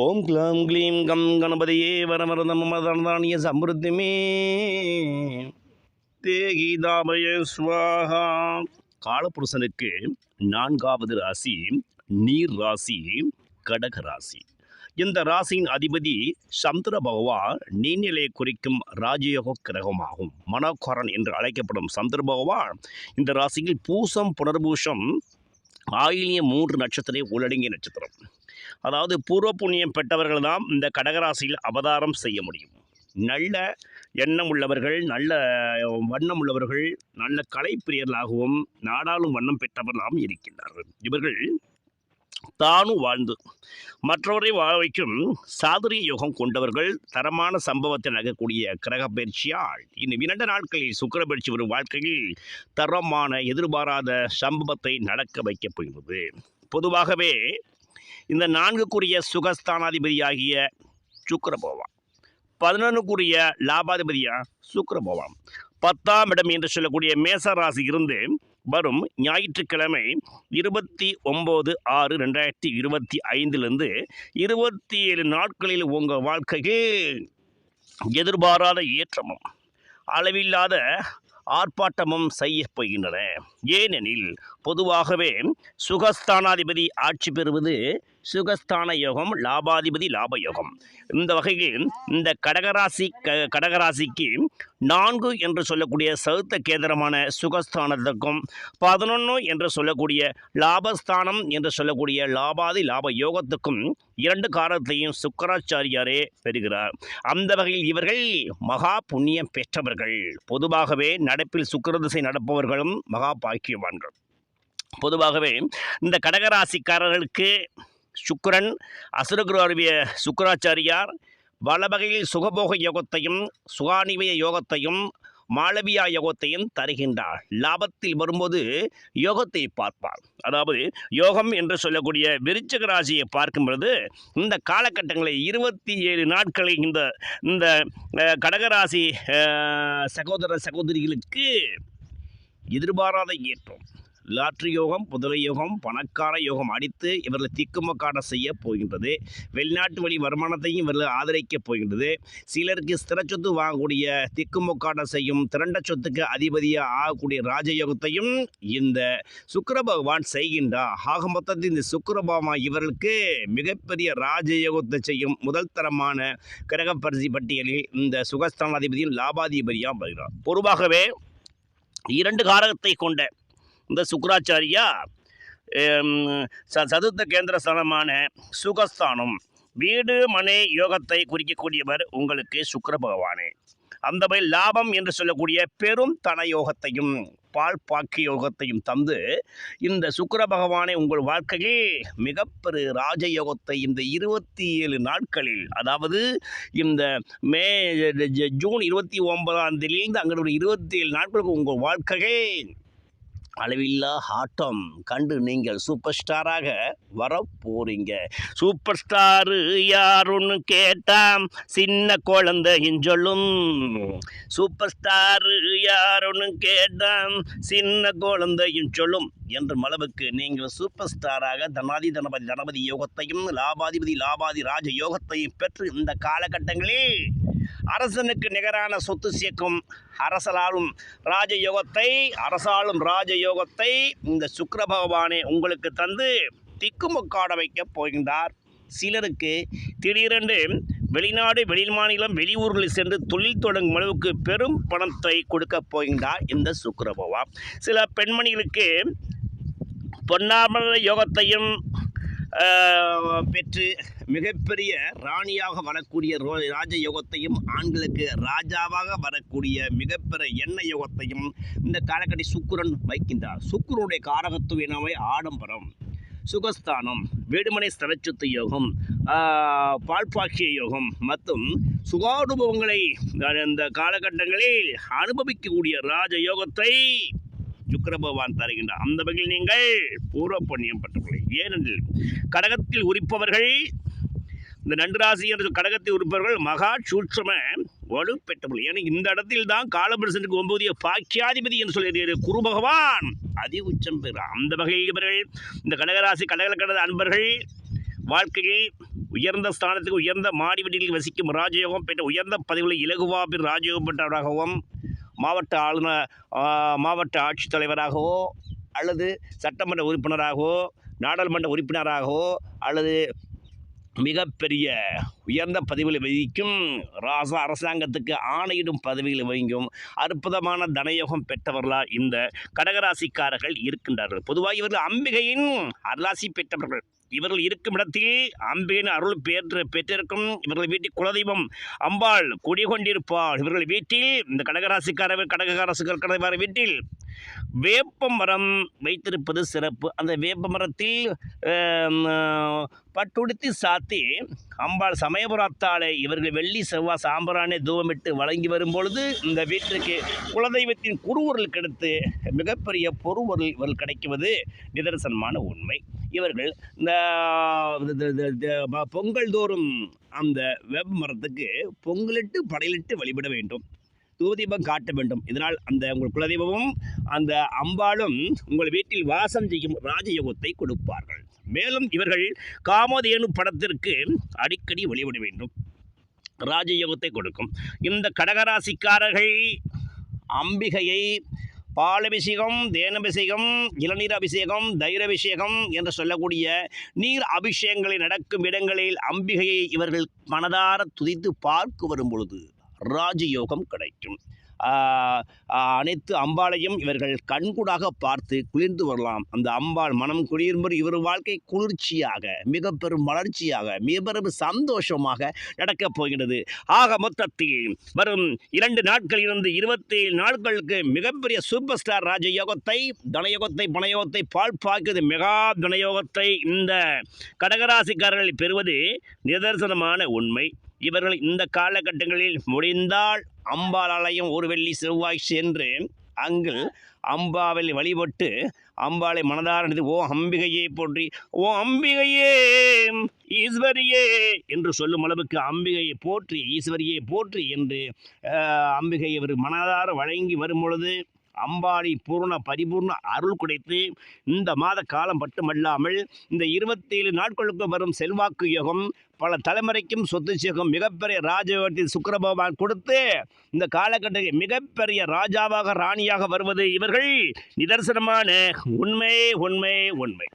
ஓம் க்ளாம் க்ளீம் கம் கணபதியே வரமரதம் மதந்தானிய சமிருத்திமே. தேகிதாபய ஸ்வாகா காலபுருஷனுக்கு நான்காவது ராசி நீர் ராசி கடக ராசி. இந்த ராசியின் அதிபதி சந்திர பகவான் நீர்நிலையை குறிக்கும் ராஜயோக கிரகமாகும். மனோகரன் என்று அழைக்கப்படும் சந்திர பகவான் இந்த ராசியில் பூசம் புனர்பூஷம் ஆயிலிய மூன்று நட்சத்திரம் உள்ளடங்கிய நட்சத்திரம். அதாவது பூர்வ புண்ணியம் பெற்றவர்கள் தான் இந்த கடகராசியில் அவதாரம் செய்ய முடியும். நல்ல எண்ணம் உள்ளவர்கள் நல்ல வண்ணம் உள்ளவர்கள் நல்ல கலைப்பிரியர்களாகவும் நாடாளும் வண்ணம் பெற்றவர்களாகவும் இருக்கின்றார்கள் இவர்கள் தானும் வாழ்ந்து மற்றவரை வாழ வைக்கும் சாதுரிய யோகம் கொண்டவர்கள் தரமான சம்பவத்தை நடக்கக்கூடிய கிரக பயிற்சியால் இன்னும் இரண்டு நாட்களில் சுக்கர பயிற்சி வரும் வாழ்க்கையில் தரமான எதிர்பாராத சம்பவத்தை நடக்க வைக்கப் போகிறது பொதுவாகவே இந்த நான்குக்குரிய சுகஸ்தானாதிபதியாகிய சுக்கிர பகவான் பதினொன்றுக்குரிய லாபாதிபதியா சுக்கிர பத்தாம் இடம் என்று சொல்லக்கூடிய மேச ராசி இருந்து வரும் ஞாயிற்றுக்கிழமை இருபத்தி ஒம்பது ஆறு ரெண்டாயிரத்தி இருபத்தி ஐந்துலேருந்து இருபத்தி ஏழு நாட்களில் உங்கள் வாழ்க்கையில் எதிர்பாராத ஏற்றமும் அளவில்லாத ஆர்ப்பாட்டமும் செய்யப் போகின்றன. ஏனெனில் பொதுவாகவே சுகஸ்தானாதிபதி ஆட்சி பெறுவது சுகஸ்தான யோகம் லாபாதிபதி லாப யோகம் இந்த வகையில் இந்த கடகராசி க கடகராசிக்கு நான்கு என்று சொல்லக்கூடிய சௌத்த கேந்திரமான சுகஸ்தானத்துக்கும் பதினொன்று என்று சொல்லக்கூடிய லாபஸ்தானம் என்று சொல்லக்கூடிய லாபாதி லாப யோகத்துக்கும் இரண்டு காரத்தையும் சுக்கராச்சாரியாரே பெறுகிறார். அந்த வகையில் இவர்கள் மகா புண்ணியம் பெற்றவர்கள். பொதுவாகவே நடப்பில் சுக்கிரதிசை நடப்பவர்களும் மகா பாக்கியவான்கள். பொதுவாகவே இந்த கடகராசிக்காரர்களுக்கு சுக்கரன் அசுரகுருவிய சுக்கராச்சாரியார் பல வகையில் சுகபோக யோகத்தையும் சுகானிவய யோகத்தையும் மாளவியா யோகத்தையும் தருகின்றார். லாபத்தில் வரும்போது யோகத்தை பார்ப்பார். அதாவது யோகம் என்று சொல்லக்கூடிய விருச்சக ராசியை பார்க்கும் பொழுது இந்த காலகட்டங்களில் இருபத்தி ஏழு நாட்களில் இந்த இந்த கடகராசி சகோதர சகோதரிகளுக்கு எதிர்பாராத ஏற்றம். லாட்ரி யோகம் புதலை யோகம் பணக்கார யோகம் அடித்து இவர்களை திக்குமக்காட செய்ய போகின்றது. வெளிநாட்டு வழி வருமானத்தையும் இவர்கள் ஆதரிக்கப் போகின்றது. சிலருக்கு ஸ்திர சொத்து வாங்கக்கூடிய திக்குமுக்காட செய்யும் திரண்ட சொத்துக்கு அதிபதியாக ஆகக்கூடிய ராஜயோகத்தையும் இந்த சுக்கர பகவான் செய்கின்றார். ஆக மொத்தத்தில் இந்த சுக்கர பகவான் இவர்களுக்கு மிகப்பெரிய ராஜயோகத்தை செய்யும் முதல் தரமான கிரகப்பரிசி பட்டியலில் இந்த சுகஸ்தானாதிபதியும் லாபாதிபதியாக வருகிறார். பொதுவாகவே இரண்டு காரகத்தை கொண்ட இந்த சுக்கராச்சாரியா ச சதுர்த்த கேந்திர ஸ்தானமான சுகஸ்தானம் வீடு மனை யோகத்தை குறிக்கக்கூடியவர் உங்களுக்கு சுக்கர பகவானே. அந்த வகை லாபம் என்று சொல்லக்கூடிய பெரும் தன யோகத்தையும் பால் பாக்கிய யோகத்தையும் தந்து இந்த சுக்கர பகவானை உங்கள் வாழ்க்கையில் மிகப்பெரு ராஜயோகத்தை இந்த இருபத்தி ஏழு நாட்களில் அதாவது இந்த மே ஜ- ஜூன் இருபத்தி ஒன்பதாம் தேதியிலிருந்து அங்கே இருபத்தி ஏழு நாட்களுக்கு உங்கள் வாழ்க்கையை அளவில்லா ஆட்டம் கண்டு நீங்கள் சூப்பர் ஸ்டாராக வர போறீங்க சூப்பர் ஸ்டாரு யாருன்னு கேட்டாம்? சின்ன குழந்தையும் சொல்லும். சூப்பர் ஸ்டாரு யாருன்னு கேட்டாம்? சின்ன குழந்தையும் சொல்லும். என்ற அளவுக்கு நீங்கள் சூப்பர் ஸ்டாராக தனாதி தனபதி தனபதி யோகத்தையும் லாபாதிபதி லாபாதி ராஜ யோகத்தையும் பெற்று இந்த காலகட்டங்களில் அரசனுக்கு நிகரான சொத்து சேர்க்கும் அரசலாலும் ராஜயோகத்தை அரசாலும் ராஜயோகத்தை இந்த சுக்கர பகவானே உங்களுக்கு தந்து திக்குமுக்காட வைக்கப் போகின்றார். சிலருக்கு திடீரென்று வெளிநாடு வெளி மாநிலம் வெளியூர்களில் சென்று தொழில் தொடங்கும் அளவுக்கு பெரும் பணத்தை கொடுக்கப் போகின்றார் இந்த சுக்கர பகவான். சில பெண்மணிகளுக்கு பொன்னாமர யோகத்தையும் பெற்று மிகப்பெரிய ராணியாக வரக்கூடிய ரோ ராஜ யோகத்தையும் ஆண்களுக்கு ராஜாவாக வரக்கூடிய மிகப்பெரிய எண்ண யோகத்தையும் இந்த காலக்கடி சுக்குரன் வைக்கின்றார். சுக்கிரனுடைய காரகத்துவ ஆடம்பரம் சுகஸ்தானம் வேடுமனை ஸ்தலச்சுத்து யோகம் ஆஹ், பால்பாக்கிய யோகம் மற்றும் சுகானுபவங்களை இந்த காலகட்டங்களில் அனுபவிக்கக்கூடிய ராஜ யோகத்தை சுக்கிர பகவான் தருகின்றார் அந்த வகையில் நீங்கள் பூர்வ புண்ணியம் பெற்றுக்கொள்ள ஏனெனில் கடகத்தில் உரிப்பவர்கள் இந்த நண்டு ராசி என்ற கடகத்தில் உரிப்பவர்கள் மகா சூட்சம வலு பெற்றவர்கள் ஏன்னா இந்த இடத்தில் தான் காலபுருஷனுக்கு ஒன்பதிய பாக்கியாதிபதி என்று சொல்லியது குரு பகவான். அதி உச்சம் பெறுகிறார். அந்த வகையில் இவர்கள் இந்த கடகராசி கடகலக்கடத அன்பர்கள் வாழ்க்கையில் உயர்ந்த ஸ்தானத்துக்கு உயர்ந்த மாடி வீடுகளில் வசிக்கும் ராஜயோகம் பெற்ற உயர்ந்த பதவிகளை இலகுவாபின் பெற்ற ராஜயோகம் பெற்றவராகவும் மாவட்ட ஆளுநர் மாவட்ட ஆட்சித்தலைவராகவோ அல்லது சட்டமன்ற உறுப்பினராகவோ நாடாளுமன்ற உறுப்பினராகவோ அல்லது மிகப்பெரிய உயர்ந்த பதவிகளை வகிக்கும் ராச அரசாங்கத்துக்கு ஆணையிடும் பதவிகளை வகிக்கும் அற்புதமான தனயோகம் பெற்றவர்களால் இந்த கடகராசிக்காரர்கள் இருக்கின்றார்கள். பொதுவாக இவர்கள் அம்பிகையின் அருளாசி பெற்றவர்கள். இவர்கள் இருக்கும் இடத்தில் அம்பிகையின் அருள் பெற்று பெற்றிருக்கும் இவர்கள் வீட்டில் குலதெய்வம் அம்பாள் குடிகொண்டிருப்பாள். இவர்கள் வீட்டில் இந்த கடகராசிக்காரர் கடகராசிக்கார வீட்டில் வேப்ப மரம் வைத்திருப்பது சிறப்பு. அந்த வேப்ப மரத்தில் பட்டுடுத்தி சாத்தி அம்பாள் சமயபுரத்தாலே இவர்கள் வெள்ளி செவ்வாய் சாம்பிரானே தூவமிட்டு வழங்கி வரும்பொழுது இந்த வீட்டிற்கு குலதெய்வத்தின் குருவொருள் கிடைத்து மிகப்பெரிய பொருவொருள் இவர்கள் கிடைக்குவது நிதர்சனமான உண்மை. இவர்கள் இந்த பொங்கல் தோறும் அந்த வேப்ப மரத்துக்கு பொங்கலிட்டு படையிலிட்டு வழிபட வேண்டும். தூதீபம் காட்ட வேண்டும். இதனால் அந்த உங்கள் குலதெய்வமும் அந்த அம்பாளும் உங்கள் வீட்டில் வாசம் செய்யும் ராஜயோகத்தை கொடுப்பார்கள். மேலும் இவர்கள் காமதேனு படத்திற்கு அடிக்கடி வழிபட வேண்டும். ராஜயோகத்தை கொடுக்கும். இந்த கடகராசிக்காரர்கள் அம்பிகையை பாலபிஷேகம் தேனபிஷேகம் இளநீர் அபிஷேகம் தைரபிஷேகம் என்று சொல்லக்கூடிய நீர் அபிஷேகங்களை நடக்கும் இடங்களில் அம்பிகையை இவர்கள் மனதார துதித்து பார்க்க வரும் பொழுது ராஜயோகம் கிடைக்கும். அனைத்து அம்பாளையும் இவர்கள் கண்கூடாக பார்த்து குளிர்ந்து வரலாம். அந்த அம்பாள் மனம் குளிரும்போது இவர் வாழ்க்கை குளிர்ச்சியாக மிக பெரும் வளர்ச்சியாக மிக பெரும் சந்தோஷமாக நடக்கப் போகிறது. ஆக மொத்தத்தில் வரும் இரண்டு நாட்களில் இருந்து இருபத்தேழு நாட்களுக்கு மிகப்பெரிய சூப்பர் ஸ்டார் ராஜயோகத்தை தனயோகத்தை பணயோகத்தை பால் பாய்க்குது மெகா தனயோகத்தை இந்த கடகராசிக்காரர்கள் பெறுவது நிதர்சனமான உண்மை. இவர்கள் இந்த காலகட்டங்களில் முடிந்தால் அம்பாள் ஆலயம் ஒரு வெள்ளி செவ்வாய் சென்று அங்கு அம்பாவில் வழிபட்டு அம்பாளை மனதார நினைத்து, ஓ அம்பிகையே போற்றி ஓ அம்பிகையே ஈஸ்வரியே என்று சொல்லும் அளவுக்கு அம்பிகையை போற்றி ஈஸ்வரியை போற்றி என்று அம்பிகை இவர் மனதார வழங்கி வரும் பொழுது அம்பாடி பூர்ண பரிபூர்ண அருள் கிடைத்து இந்த மாத காலம் மட்டுமல்லாமல் இந்த இருபத்தேழு நாட்களுக்கு வரும் செல்வாக்கு யோகம் பல தலைமுறைக்கும் சொத்து சேகம் மிகப்பெரிய ராஜயோகத்தில் சுக்கரபகவான் கொடுத்து இந்த காலகட்டத்தில் மிகப்பெரிய ராஜாவாக ராணியாக வருவது இவர்கள். நிதர்சனமான உண்மை உண்மை உண்மை.